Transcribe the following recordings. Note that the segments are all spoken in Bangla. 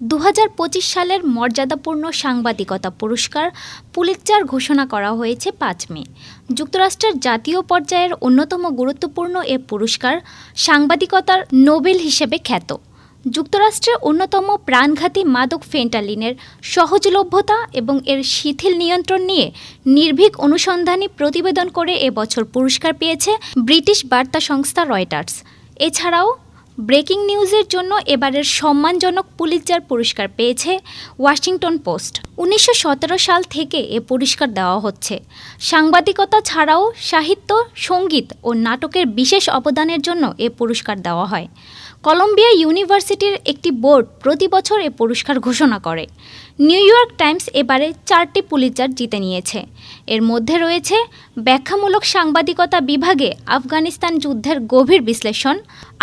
দু হাজার পঁচিশ সালের মর্যাদাপূর্ণ সাংবাদিকতা পুরস্কার পুলিৎজার ঘোষণা করা হয়েছে পাঁচ মে। যুক্তরাষ্ট্রের জাতীয় পর্যায়ের অন্যতম গুরুত্বপূর্ণ এ পুরস্কার সাংবাদিকতার নোবেল হিসেবে খ্যাত। যুক্তরাষ্ট্রের অন্যতম প্রাণঘাতী মাদক ফেন্টালিনের সহজলভ্যতা এবং এর শিথিল নিয়ন্ত্রণ নিয়ে নির্ভীক অনুসন্ধানী প্রতিবেদন করে এবছর পুরস্কার পেয়েছে ব্রিটিশ বার্তা সংস্থা রয়টার্স। এছাড়াও ব্রেকিং নিউজের জন্য এবারের সম্মানজনক পুলিৎজার পুরস্কার পেয়েছে ওয়াশিংটন পোস্ট। উনিশশো সতেরো সাল থেকে এ পুরস্কার দেওয়া হচ্ছে। সাংবাদিকতা ছাড়াও সাহিত্য, সংগীত ও নাটকের বিশেষ অবদানের জন্য এ পুরস্কার দেওয়া হয়। কলম্বিয়া ইউনিভার্সিটির একটি বোর্ড প্রতি বছর এ পুরস্কার ঘোষণা করে। নিউ ইয়র্ক টাইমস এবারে চারটি পুলিচার জিতে নিয়েছে। এর মধ্যে রয়েছে ব্যাখ্যামূলক সাংবাদিকতা বিভাগে আফগানিস্তান যুদ্ধের গভীর বিশ্লেষণ,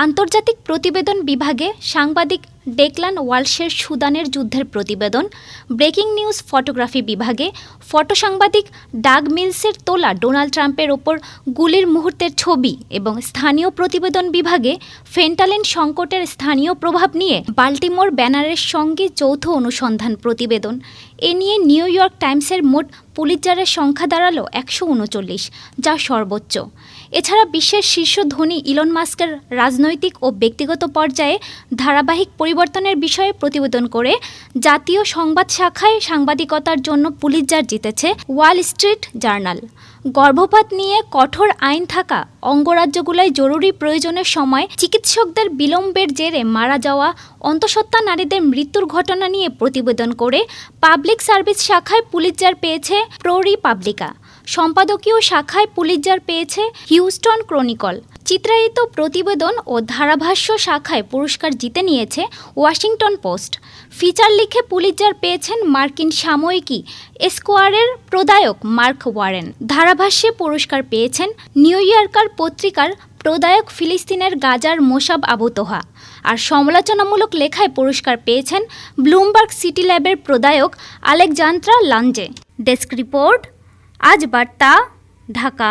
আন্তর্জাতিক প্রতিবেদন বিভাগে সাংবাদিক ডেকলান ওয়ালসের সুদানের যুদ্ধের প্রতিবেদন, ব্রেকিং নিউজ ফটোগ্রাফি বিভাগে ফটো সাংবাদিক ডাগ মিলসের তোলা ডোনাল্ড ট্রাম্পের ওপর গুলির মুহূর্তের ছবি এবং স্থানীয় প্রতিবেদন বিভাগে ফেন্টালিন সংকটের স্থানীয় প্রভাব নিয়ে বাল্টিমোর ব্যানারের সঙ্গে যৌথ অনুসন্ধান প্রতিবেদন। এ নিয়ে নিউ ইয়র্ক টাইমসের মোট পুলিৎজারের সংখ্যা দাঁড়াল একশো উনচল্লিশ, যা সর্বোচ্চ। এছাড়া বিশ্বের শীর্ষ ধনী ইলন মাস্কের রাজনৈতিক ও ব্যক্তিগত পর্যায়ে ধারাবাহিক পরিবর্তনের বিষয়ে প্রতিবেদন করে জাতীয় সংবাদ শাখায় সাংবাদিকতার জন্য পুলিৎজার জিতেছে ওয়াল স্ট্রিট জার্নাল। গর্ভপাত নিয়ে কঠোর আইন থাকা অঙ্গরাজ্যগুলোয় জরুরি প্রয়োজনের সময় চিকিৎসকদের বিলম্বের জেরে মারা যাওয়া অন্তঃসত্ত্বা নারীদের মৃত্যুর ঘটনা নিয়ে প্রতিবেদন করে পাবলিক সার্ভিস শাখায় পুলিশ পেয়েছে প্রো রিপাবলিকা সম্পাদকীয় শাখায় পুলিৎজার পেয়েছে হিউস্টন ক্রনিকল। চিত্রায়িত প্রতিবেদন ও ধারাভাষ্য শাখায় পুরস্কার জিতে নিয়েছে ওয়াশিংটন পোস্ট। ফিচার লিখে পুলিৎজার পেয়েছেন মার্কিন সাময়িকী এসকোয়ারের প্রদায়ক মার্ক ওয়ারেন। ধারাভাষ্যে পুরস্কার পেয়েছেন নিউ ইয়র্কার পত্রিকার প্রদায়ক ফিলিস্তিনের গাজার মোসাব আবু তোহা। আর সমালোচনামূলক লেখায় পুরস্কার পেয়েছেন ব্লুমবার্গ সিটি ল্যাবের প্রদায়ক আলেকজান্দ্রা লাঞ্জে। ডেস্ক রিপোর্ট আজ বার্তা ঢাকা